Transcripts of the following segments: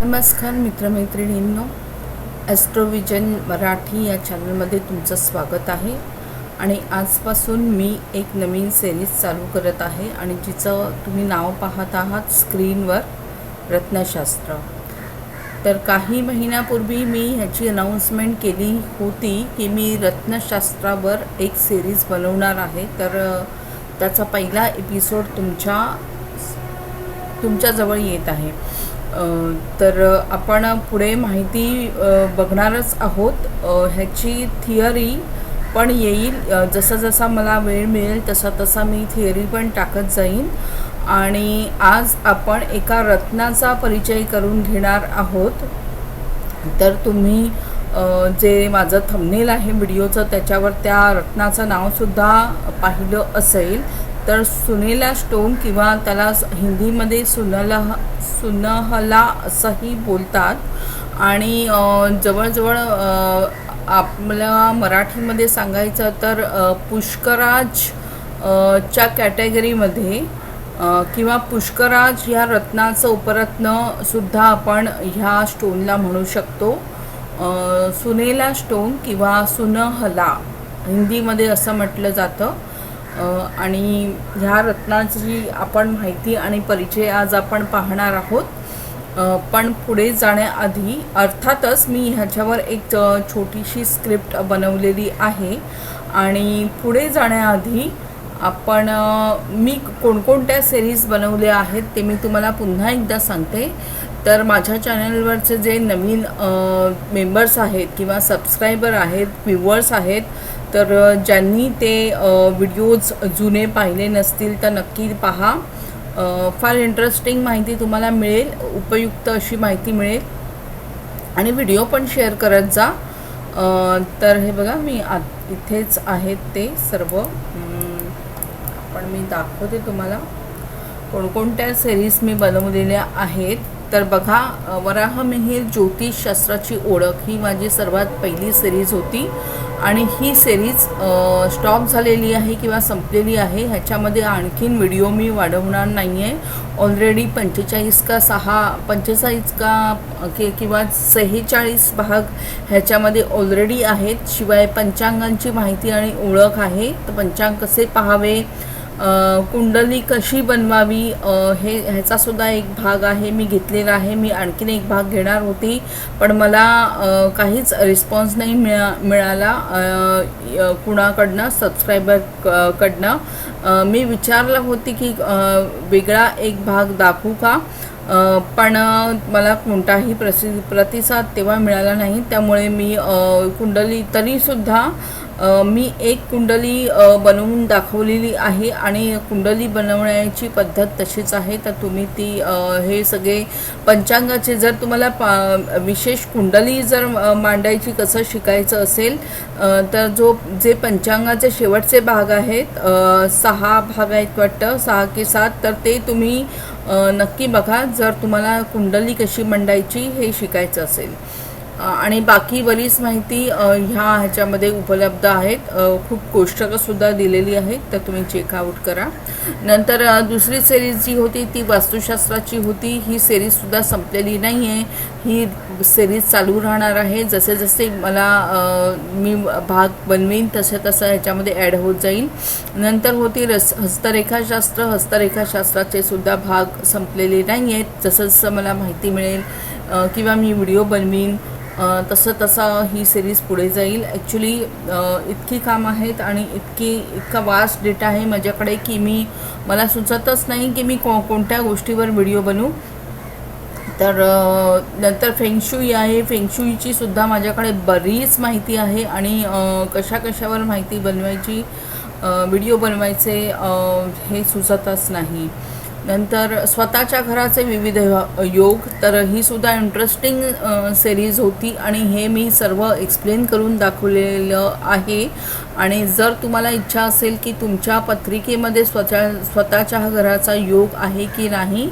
नमस्कार मित्रमैत्रिणींनो ॲस्ट्रोविजन मराठी या चॅनलमध्ये तुमचं स्वागत आहे. आणि आजपासून मी एक नवीन सिरीज चालू करत आहे आणि जिचं तुम्ही नाव पाहत आहात स्क्रीनवर रत्नशास्त्र. तर काही महिन्यापूर्वी मी ह्याची अनाऊन्समेंट केली होती की मी रत्नशास्त्रावर एक सिरीज बनवणार आहे. तर त्याचा पहिला एपिसोड तुमच्या तुमच्याजवळ येत आहे. तर आपण पुढे माहिती बघणारच आहोत. ह्याची थिअरी पण येईल. जसा जसा मला वेळ मिळेल तसा तसा मी थिअरी पण टाकत जाईन. आणि आज आपण एका रत्नाचा परिचय करून घेणार आहोत. तर तुम्ही जे माझं थंबनेल आहे व्हिडिओचं त्याच्यावर त्या रत्नाचं नावसुद्धा पाहिलं असेल. तर सुनेला स्टोन किंवा त्याला हिंदीमध्ये सुनला सुनहला असंही बोलतात. आणि जवळजवळ आपल्या मराठीमध्ये सांगायचं तर पुष्कराज च्या कॅटेगरीमध्ये किंवा पुष्कराज ह्या रत्नाचं उपरत्न सुद्धा आपण ह्या स्टोनला म्हणू शकतो. सुनेला स्टोन किंवा सुनहला हिंदीमध्ये असं म्हटलं जातं. आणि ह्या रत्नाची आपण माहिती आणि परिचय आज आपण पाहणार आहोत. पण पुढे जाण्याआधी अर्थातच मी ह्याच्यावर एक छोटीशी स्क्रिप्ट बनवलेली आहे. आणि पुढे जाण्याआधी आपण मी कोणकोणत्या सिरीज बनवल्या आहेत ते मी तुम्हाला पुन्हा एकदा सांगते. तर माझ्या चॅनलवरचे जे नवीन मेंबर्स आहेत किंवा सबस्क्रायबर आहेत व्ह्युअर्स आहेत तर ज्यांनी ते व्हिडिओज जुने पाहिले नसतील तर नक्की पहा. फार इंटरेस्टिंग माहिती तुम्हाला मिळेल उपयुक्त अशी माहिती मिळेल. आणि व्हिडिओ पण शेअर करत जा. तर हे बघा मी आ इथेच आहेत ते सर्व. हम्म, मी दाखवते तुम्हाला. कोणकोणत्या सिरीज मी बनवलेल्या आहेत. तर बघा अ, वराहमिहीर ज्योतिषशास्त्राची ओळख ही माझी सर्वात पहिली सिरीज होती. आणि ही सिरीज स्टॉप झालेली आहे किंवा संपलेली आहे ह्याच्यामध्ये आणखीन व्हिडिओ मी वाढवणार नाही आहे ऑलरेडी पंचेचाळीस का सहा पंचेचाळीस का कि किंवा सेहेचाळीस भाग ह्याच्यामध्ये ऑलरेडी आहेत. शिवाय पंचांगांची माहिती आणि ओळख आहे. तर पंचांग कसे पाहावे? कुंडली कशी बनवावी हे हे ह्याचासुद्धा एक भाग आहे मी घेतलेला आहे मी आणखीन एक भाग घेणार होती. पण मला काहीच रिस्पॉन्स नाही मिळा मिळाला कुणाकडनं सबस्क्रायबर क- कडनं. मी विचारलं होती की वेगळा एक भाग दाखवू का? पण मला कोणताही प्रसि प्रतिसाद तेव्हा मिळाला नाही. त्यामुळे मी कुंडली तरीसुद्धा मी एक कुंडली बनवून दाखवलेली आहे आणि कुंडली बनवण्याची पद्धत तशीच आहे. तर तुम्ही ती हे सगळे पंचांगाचे जर तुम्हाला पा विशेष कुंडली जर मांडायची कसं शिकायचं असेल तर जो जे पंचांगाचे शेवटचे भाग आहेत सहा भाग आहेत वाटतं सहा की सात तर ते तुम्ही नक्की बघा जर तुम्हाला कुंडली कशी मांडायची हे शिकायचं असेल. आणि बाकी बरीच माहिती ह्या ह्याच्यामध्ये उपलब्ध आहेत. खूप कोष्टकंसुद्धा दिलेली आहेत तर तुम्ही चेकआउट करा. नंतर दुसरी सिरीज जी होती ती वास्तुशास्त्राची होती. ही सेरीजसुद्धा संपलेली नाही आहे ही सेरीज चालू राहणार आहे. जसे जसे मला मी भाग बनवीन तसे तसं ह्याच्यामध्ये ॲड होत जाईल. नंतर होती रस हस्तरेखाशास्त्र. हस्तरेखाशास्त्राचे सुद्धा भाग संपलेले नाही आहेत जसं जसं मला माहिती मिळेल किंवा मी व्हिडिओ बनवीन तसं तसा ही सिरीज पुढे जाईल. ॲक्च्युली इतकी काम आहेत आणि इतकी इतका वास्ट डेटा आहे माझ्याकडे की मी मला सुचतच नाही की मी को कोणत्या गोष्टीवर व्हिडिओ बनवू तर नंतर फेंगशुई आहे. फेंगशुईची सुद्धा माझ्याकडे बरीच माहिती आहे आणि कशा कशावर माहिती बनवायची व्हिडिओ बनवायचे हे सुचतच नाही. नंतर स्वतःच्या घराचे विविध योग तर ही सुद्धा इंटरेस्टिंग सिरीज होती आणि हे मी सर्व एक्सप्लेन करून दाखवलेलं आहे. आणि जर तुम्हाला इच्छा असेल की तुमच्या पत्रिकेमध्ये स्वतः स्वतःच्या घराचा योग आहे की नाही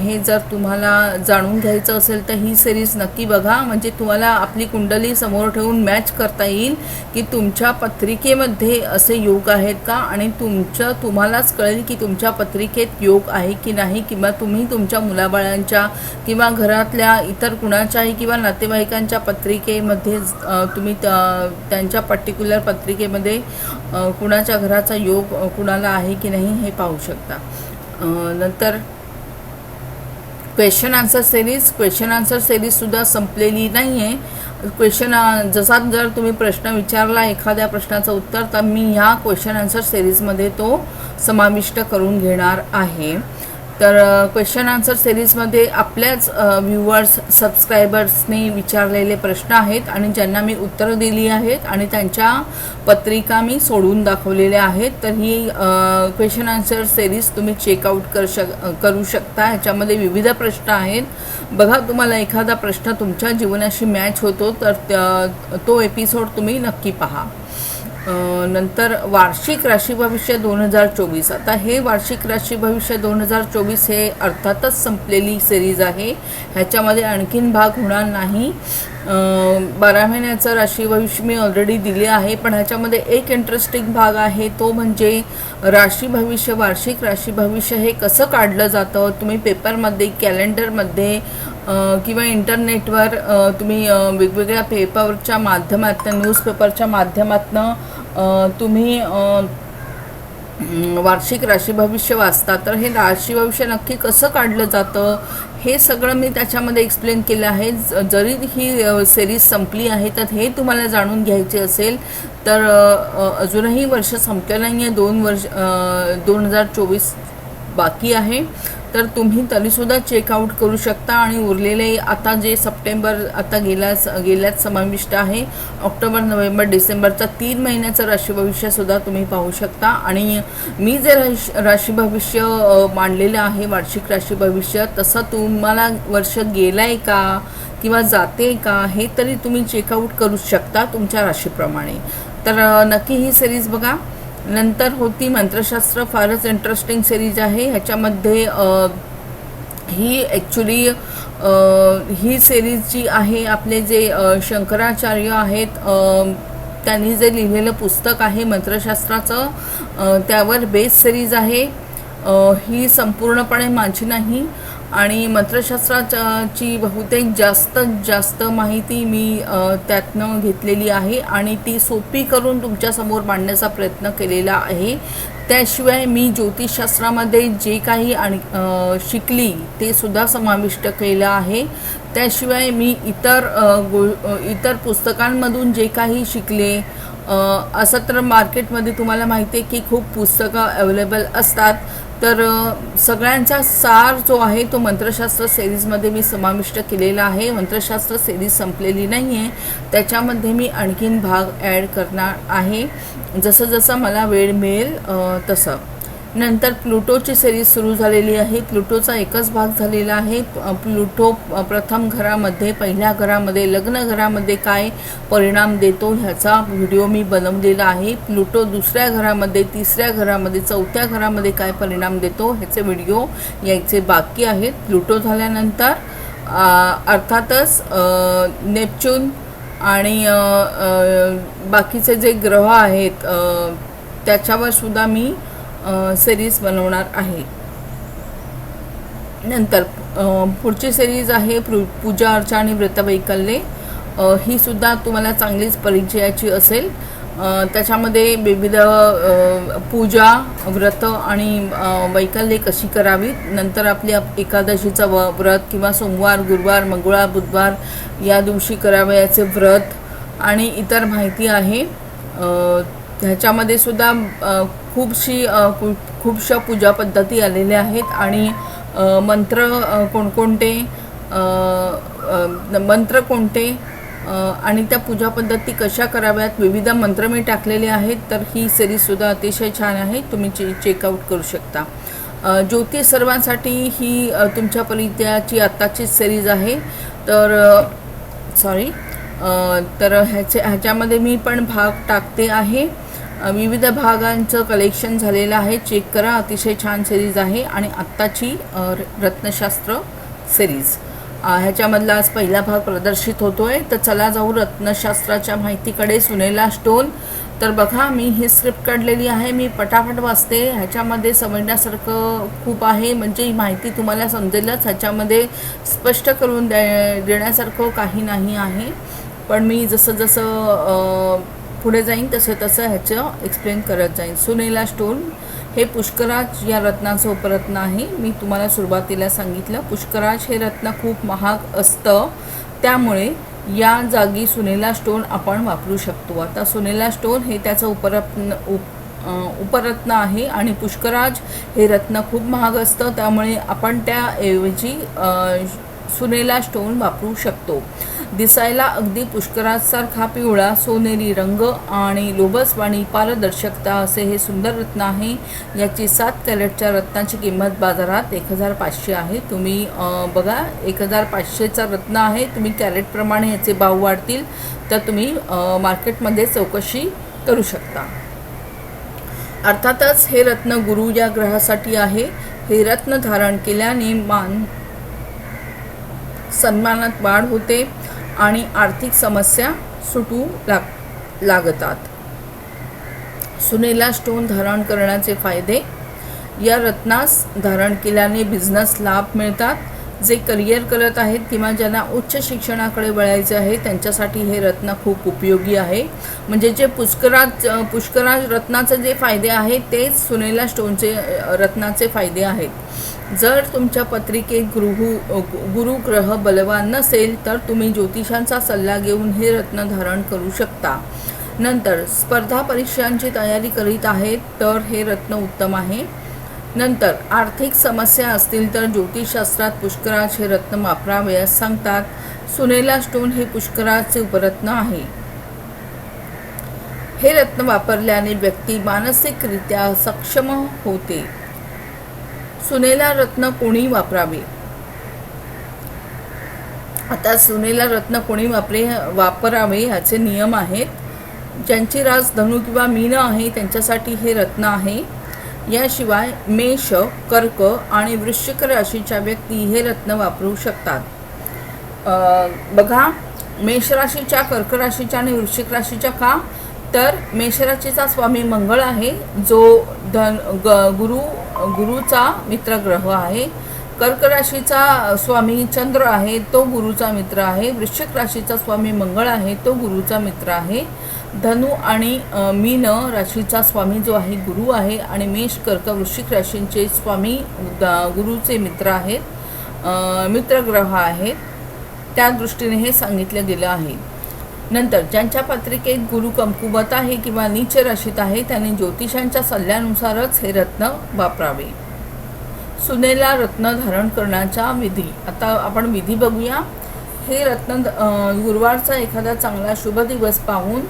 हे जर तुम्हाला जाणून घ्यायचं असेल तर ही सिरीज नक्की बघा. म्हणजे तुम्हाला आपली कुंडली समोर ठेवून मॅच करता येईल की तुमच्या पत्रिकेमध्ये असे योग आहेत का आणि तुमचं तुम्हालाच कळेल की तुमच्या पत्रिकेत योग आहे की नाही किंवा तुम्ही तुमच्या मुलाबाळांच्या किंवा घरातल्या इतर कुणाच्याही किंवा नातेवाईकांच्या पत्रिकेमध्ये तुम्ही त्या- त्यांच्या पर्टिक्युलर पत्रिकेमध्ये कुणाच्या घराचा योग कुणाला आहे की नाही हे पाहू शकता. नंतर question answer series question answer सिरीजसुद्धा संपलेली नाही आहे क्वेश्चन जसा जर तुम्ही प्रश्न विचारला एखाद्या प्रश्नाचं उत्तर तर मी ह्या क्वेश्चन आन्सर सिरीजमध्ये तो समाविष्ट करून घेणार आहे. तर क्वेश्चन आन्सर सिरीजमध्ये आपल्याच व्ह्युअर्स सबस्क्रायबर्सनी विचारलेले प्रश्न आहेत आणि ज्यांना मी उत्तरं दिली आहेत आणि त्यांच्या पत्रिका मी सोडून दाखवलेल्या आहेत तर ही क्वेश्चन आन्सर सिरीज तुम्ही चेकआउट कर शक करू शकता. ह्याच्यामध्ये विविध प्रश्न आहेत. बघा तुम्हाला एखादा प्रश्न तुमच्या जीवनाशी मॅच होतो तर त्या- तो एपिसोड तुम्ही नक्की पहा. नंतर वार्षिक राशी भविष्य दोन हजार चोवीस. आता हे वार्षिक राशी भविष्य दोन हजार चोवीस हे अर्थातच संपलेली सिरीज आहे. ह्याच्यामध्ये आणखीन भाग होणार नाही. बारा महिन्याचं राशी भविष्य मी ऑलरेडी दिले आहे पण ह्याच्यामध्ये एक इंटरेस्टिंग भाग आहे तो म्हणजे राशी भविष्य वार्षिक राशी भविष्य हे कसं काढलं जातं? तुम्ही पेपरमध्ये कॅलेंडरमध्ये किंवा इंटरनेटवर तुम्ही वेगवेगळ्या पेपरच्या माध्यमातून न्यूजपेपरच्या माध्यमातून तुम्ही वार्षिक राशी भविष्य वाचता तर हे राशी भविष्य नक्की कसं काढलं जातं हे सगळं मी त्याच्यामध्ये एक्सप्लेन केलं आहे. जरी ही सिरीज संपली आहे तर हे तुम्हाला जाणून घ्यायचे असेल तर अजूनही वर्ष संपलं नाही आहे दोन वर्ष दोन हजार चोवीस बाकी आहे. तर तुम्ही तरीसुद्धा चेकआउट करू शकता आणि उरलेले आता जे सप्टेंबर आता गेल्याच गेल्यात समाविष्ट आहे ऑक्टोबर नोव्हेंबर डिसेंबरचा तीन महिन्याचं राशी भविष्यसुद्धा तुम्ही पाहू शकता. आणि मी जे राश राशी भविष्य मांडलेलं आहे वार्षिक राशी भविष्य तसं तुम्हाला वर्ष गेलं आहे का किंवा जाते का हे तरी तुम्ही चेकआउट करू शकता तुमच्या राशीप्रमाणे. तर नक्की ही सिरीज बघा. नंतर होती मंत्रशास्त्र फारच इंटरेस्टिंग सिरीज आहे. ह्याच्यामध्ये ही ॲक्च्युली ही सिरीज जी आहे आपले जे शंकराचार्य आहेत त्यांनी जे लिहिलेलं पुस्तक आहे मंत्रशास्त्राचं त्यावर बेस सिरीज आहे. ही संपूर्णपणे माझी नाही. आणि मंत्रशास्त्राची बहुतेक जास्त जास्त माहिती मी त्यातनं घेतलेली आहे आणि ती सोपी करून तुमच्यासमोर मांडण्याचा प्रयत्न केलेला आहे. त्याशिवाय मी ज्योतिषशास्त्रामध्ये जे काही आणि शिकली ते सुद्धा समाविष्ट केलं आहे. त्याशिवाय मी इतर गो इतर पुस्तकांमधून जे काही शिकले असं तर मार्केटमध्ये तुम्हाला माहिती आहे की खूप पुस्तकं अवेलेबल असतात. तर सगळ्यांचा सार जो आहे तो मंत्रशास्त्र सिरीजमध्ये मी समाविष्ट केलेला आहे. मंत्रशास्त्र सिरीज संपलेली नाही आहे त्याच्यामध्ये मी आणखीन भाग ॲड करणार आहे. जसं जसं मला वेळ मिळेल तसं. नंतर प्लुटोची सिरीज सुरू झालेली आहे. प्लुटोचा एकच भाग झालेला आहे. प्लुटो प्रथम घरामध्ये पहिल्या घरामध्ये लग्न घरामध्ये काय परिणाम देतो ह्याचा व्हिडिओ मी बनवलेला आहे. प्लुटो दुसऱ्या घरामध्ये तिसऱ्या घरामध्ये चौथ्या घरामध्ये काय परिणाम देतो ह्याचे व्हिडिओ यायचे बाकी आहेत. प्लुटो झाल्यानंतर अर्थातच नेपच्यून आणि बाकीचे जे ग्रह आहेत त्याच्यावर सुद्धा मी सिरीज बनवणार आहे. नंतर पुढची सिरीज आहे पूजा अर्चा आणि व्रतवैकल्ये ही सुद्धा तुम्हाला चांगलीच परिचयाची असेल. त्याच्यामध्ये विविध पूजा व्रत आणि वैकल्ये कशी करावीत. नंतर आपली एकादशीचं व व्रत किंवा सोमवार गुरुवार मंगळवार बुधवार या दिवशी करावयाचे व्रत आणि इतर माहिती आहे. ह्याच्यामध्ये सुद्धा खूपशी खूपशा पूजा पद्धती आलेल्या आहेत आणि मंत्र कोणकोणते मंत्र कोणते आणि त्या पूजा पद्धती कशा कराव्यात विविध मंत्र मी टाकलेले आहेत तर ही सिरीजसुद्धा अतिशय छान आहे तुम्ही चे चेकआउट करू शकता. अ, ज्योतिष सर्वांसाठी ही तुमच्या परित्याची आत्ताची सिरीज आहे तर सॉरी तर ह्याचे ह्याच्यामध्ये मी पण भाग टाकते आहे. विविध भागांचं कलेक्शन झालेलं आहे. चेक करा. अतिशय छान सिरीज आहे आणि आत्ताची र- रत्नशास्त्र सिरीज ह्याच्यामधला आज पहिला भाग प्रदर्शित होतो आहे तर चला जाऊ रत्नशास्त्राच्या माहितीकडे. सुनेला स्टोन तर बघा मी ही स्क्रिप्ट काढलेली आहे. मी पटापट वाचते. ह्याच्यामध्ये समजण्यासारखं खूप आहे. म्हणजे ही माहिती तुम्हाला समजेलच. ह्याच्यामध्ये स्पष्ट करून दे देण्यासारखं काही नाही आहे. पण मी जसं जसं पुढे जाईन तसं तसं ह्याचं एक्सप्लेन करत जाईन. सुनेला स्टोन हे पुष्कराज या रत्नाचं उपरत्न आहे मी तुम्हाला सुरुवातीला सांगितलं पुष्कराज हे रत्न खूप महाग असतं. त्यामुळे या जागी सुनेला स्टोन आपण वापरू शकतो. आता सुनेला स्टोन हे त्याचं उपरत्न उप उपरत्न आहे आणि पुष्कराज हे रत्न खूप महाग असतं. त्यामुळे आपण त्याऐवजी सुनेला स्टोन वापरू शकतो. दिसायला अगदी पुष्करासारखा पिवळा सोनेरी रंग आणि लोभसवाणी पारदर्शकता असे हे सुंदर रत्न आहे. याची सात कॅरेटच्या रत्नाची किंमत बाजारात एक हजार पाचशे आहे. तुम्ही बघा एक हजार पाचशेचा रत्न आहे. तुम्ही कॅरेटप्रमाणे याचे भाव वाढतील तर तुम्ही मार्केटमध्ये चौकशी करू शकता. अर्थातच हे रत्न गुरु या ग्रहासाठी आहे. हे रत्न धारण केल्याने मान सन्मानात वाढ होते. आणि आर्थिक समस्या सुटू लाग लागतात. सुनेला स्टोन धारण करण्याचे फायदे. या रत्नास धारण केल्याने बिझनेस लाभ मिळतात. जे करिअर करत आहेत किंवा ज्यांना उच्च शिक्षणाकडे वळायचे आहे त्यांच्यासाठी हे रत्न खूप उपयोगी आहे. म्हणजे जे पुष्कराज पुष्कराज रत्नाचे जे फायदे आहेत तेच सुनेला स्टोनचे रत्नाचे फायदे आहेत. जर तुमच्या पत्रिकेत गृह गुरुग्रह बलवान नसेल तर तुम्ही ज्योतिषांचा सल्ला घेऊन हे रत्न धारण करू शकता. नंतर स्पर्धा परीक्षांची तयारी करीत आहेत तर हे रत्न उत्तम आहे. नंतर आर्थिक समस्या असतील तर ज्योतिषशास्त्रात पुष्कराज हे रत्न वापरावे असं सांगतात. सुनेला स्टोन हे पुष्कराजचे उपरत्न आहे. हे रत्न वापरल्याने व्यक्ती मानसिकरित्या सक्षम होते. सुनेला रत्न कोणी वापरावे? आता सुनेला रत्न कोणी वापरे वापरावे ह्याचे नियम आहेत. ज्यांची रास धनु किंवा मीन आहे त्यांच्यासाठी हे रत्न आहे. याशिवाय मेष कर्क आणि वृश्चिक राशीच्या व्यक्ती हे रत्न वापरू शकतात. बघा मेष राशीच्या कर्क राशीच्या आणि वृश्चिक राशीच्या का? तर मेष राशीचा स्वामी मंगळ आहे जो धन ग गुरु गुरुचा मित्रग्रह आहे. कर्क राशीचा स्वामी चंद्र आहे तो गुरुचा मित्र आहे. वृश्चिक राशीचा स्वामी मंगळ आहे तो गुरुचा मित्र आहे. धनु आणि मीन राशीचा स्वामी जो आहे गुरु आहे आणि मेष कर्क वृश्चिक राशींचे स्वामी गुरुचे मित्र आहेत मित्रग्रह आहेत त्या दृष्टीने हे सांगितलं गेलं आहे. नंतर ज्यांच्या पत्रिकेत गुरु कमकुवत आहे किंवा नीच राशीत आहे त्यांनी ज्योतिषांच्या सल्ल्यानुसारच हे रत्न वापरावे. सुनेला रत्न धारण करण्याचा विधी. आता आपण विधी बघूया. हे रत्न गुरुवारचा एखादा चांगला शुभ दिवस पाहून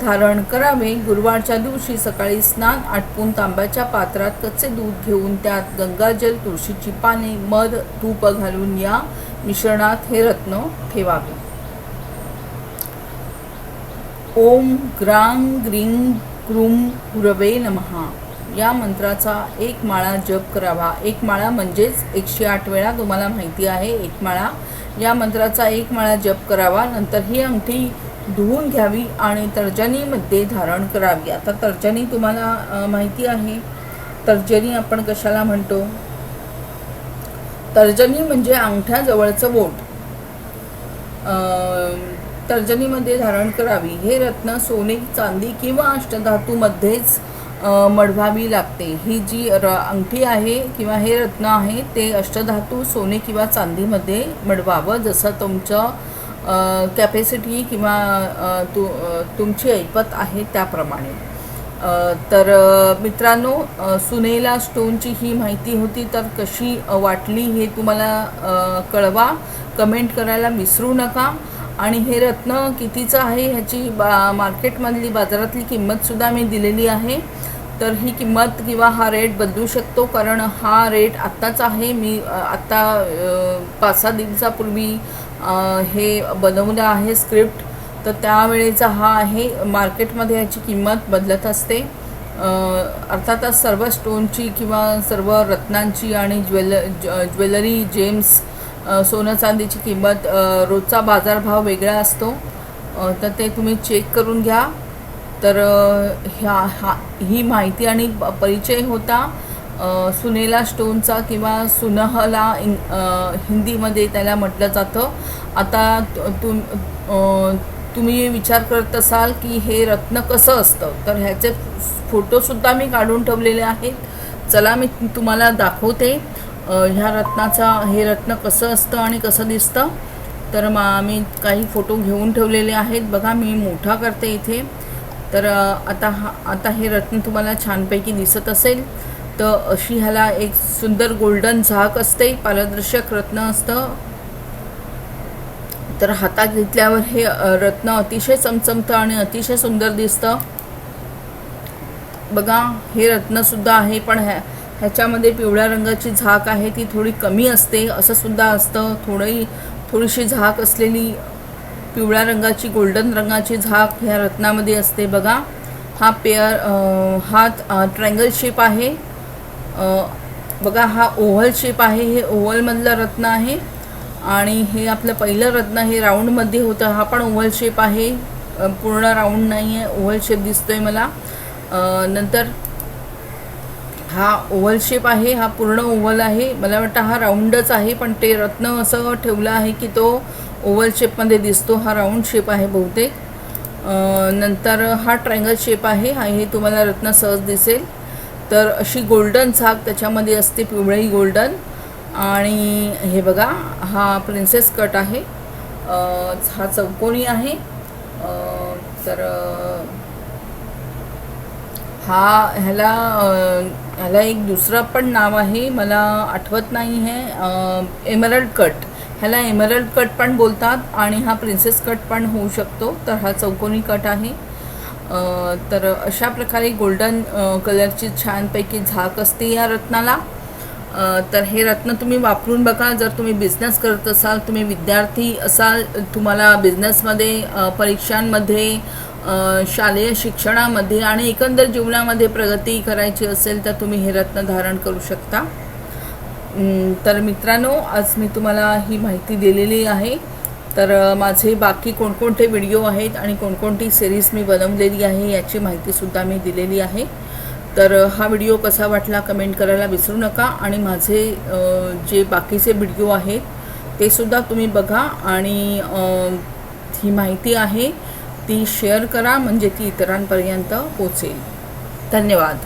धारण करावे. गुरुवारच्या दिवशी सकाळी स्नान आटपून तांब्याच्या पात्रात कच्चे दूध घेऊन त्यात गंगाजल तुळशीची पाने मध तूप घालून या मिश्रणात हे रत्न ठेवावे. ओम ग्रांग ग्रीं क्रूम गुरवे नमहा. या मंत्राचा एक माळा जप करावा. एक माळा म्हणजेच एकशे आठ वेळा तुम्हाला माहिती आहे एक माळा. या मंत्राचा एक माळा जप करावा नंतर ही अंगठी धुवून घ्यावी आणि तर्जनीमध्ये धारण करावी. आता तर्जनी तुम्हाला माहिती आहे. तर्जनी आपण कशाला म्हणतो? तर्जनी म्हणजे अंगठ्याजवळचं बोट. तर्जनीमध्ये धारण करावी. हे रत्न सोने चांदी किंवा अष्टधातूमध्येच मढवावी लागते. ही जी र अंगठी आहे किंवा हे रत्न आहे ते अष्टधातू सोने किंवा चांदीमध्ये मढवावं जसं तुमचं कॅपॅसिटी किंवा तु तुमची ऐपत आहे त्याप्रमाणे. तर मित्रांनो सुनेला स्टोनची ही माहिती होती. तर कशी वाटली हे तुम्हाला कळवा. कमेंट करायला विसरू नका. आणि हे रत्न कितीचं आहे ह्याची बा मार्केटमधली बाजारातली किंमतसुद्धा मी दिलेली आहे. तर ही किंमत किंवा हा रेट बदलू शकतो कारण हा रेट आत्ताच आहे. मी आत्ता पाच सहा दिवसापूर्वी हे बनवलं आहे स्क्रिप्ट. तर त्यावेळेचा हा आहे मार्केटमध्ये ह्याची किंमत बदलत असते. अर्थातच सर्व स्टोनची किंवा सर्व रत्नांची आणि ज्वेल ज- ज्वेलरी जेम्स सोनं चांदीची किंमत रोजचा बाजारभाव वेगळा असतो. तर ते तुम्ही चेक करून घ्या. तर ह्या हा ही माहिती आणि प- परिचय होता सुनेला स्टोनचा किंवा सुनहला इंग हिंदीमध्ये त्याला म्हटलं जातं. आता तुम तुम्ही विचार करत असाल की हे रत्न कसं असतं? तर ह्याचे फोटोसुद्धा मी काढून ठेवलेले आहेत. चला मी तुम्हाला दाखवते. ह्या रत्नाचा हे रत्न कसं असतं आणि कसं दिसतं तर मा मी काही फोटो घेऊन ठेवलेले आहेत. बघा मी मोठा करते इथे. तर आता हा आता हे रत्न तुम्हाला छानपैकी दिसत असेल. तर अशी ह्याला एक सुंदर गोल्डन झाक असते. पारदर्शक रत्न असतं. तर हातात घेतल्यावर हे रत्न अतिशय चमचमतं आणि अतिशय सुंदर दिसतं. बघा हे रत्नसुद्धा आहे. पण ह्या ह्याच्यामध्ये पिवळ्या रंगाची झाक आहे ती थोडी कमी असते असं सुद्धा असतं. थोडी थोडीशी झाक असलेली पिवळ्या रंगाची गोल्डन रंगाची झाक ह्या रत्नामध्ये असते बघा. हा पेअर हा ट्रँगल शेप आहे. बघा हा ओव्हल शेप आहे हे ओव्हलमधलं रत्न आहे. आणि हे आपलं पहिलं रत्न हे राऊंडमध्ये होतं हा पण ओव्हल शेप आहे. पूर्ण राऊंड नाही आहे ओव्हल शेप दिसतोय मला. नंतर हा ओव्हल शेप आहे हा पूर्ण ओव्हल आहे. मला वाटतं हा राऊंडच आहे पण ते रत्न असं ठेवलं आहे की तो ओव्हल शेपमध्ये दिसतो. हा राऊंड शेप आहे बहुतेक. नंतर हा ट्रँगल शेप आहे हा हे तुम्हाला रत्न सहज दिसेल. तर अशी गोल्डन झाक त्याच्यामध्ये असते पिवळी गोल्डन. आणि हे बघा हा प्रिन्सेस कट आहे. हा चौकोनी आहे. तर हा ह्याला ह्याला एक दुसरं पण नाव आहे मला आठवत नाही आहे एमरल्ड कट ह्याला एमरल्ड कट पण बोलतात आणि हा प्रिन्सेस कट पण होऊ शकतो तर हा चौकोनी कट आहे. तर अशा प्रकारे गोल्डन कलरची छानपैकी झाक असते या रत्नाला. तर हे रत्न तुम्ही वापरून बघा जर तुम्ही बिझनेस करत असाल तुम्ही विद्यार्थी असाल तुम्हाला बिझनेसमध्ये परीक्षांमध्ये शालेय शिक्षणामध्ये आणि एकंदर जीवनामध्ये प्रगती करायची असेल तर तुम्ही हे रत्न धारण करू शकता. तर मित्रांनो आज मी तुम्हाला ही माहिती दिलेली आहे. तर माझे बाकी कोणकोणते व्हिडिओ आहेत आणि कोणकोणती सिरीज मी बनवलेली आहे याची माहितीसुद्धा मी दिलेली आहे. तर हा व्हिडिओ कसा वाटला कमेंट करायला विसरू नका आणि माझे जे बाकीचे व्हिडिओ आहेत ते सुद्धा तुम्ही बघा आणि ही माहिती आहे. ती शेअर करा म्हणजे ती इतरांपर्यंत पोचेल. धन्यवाद.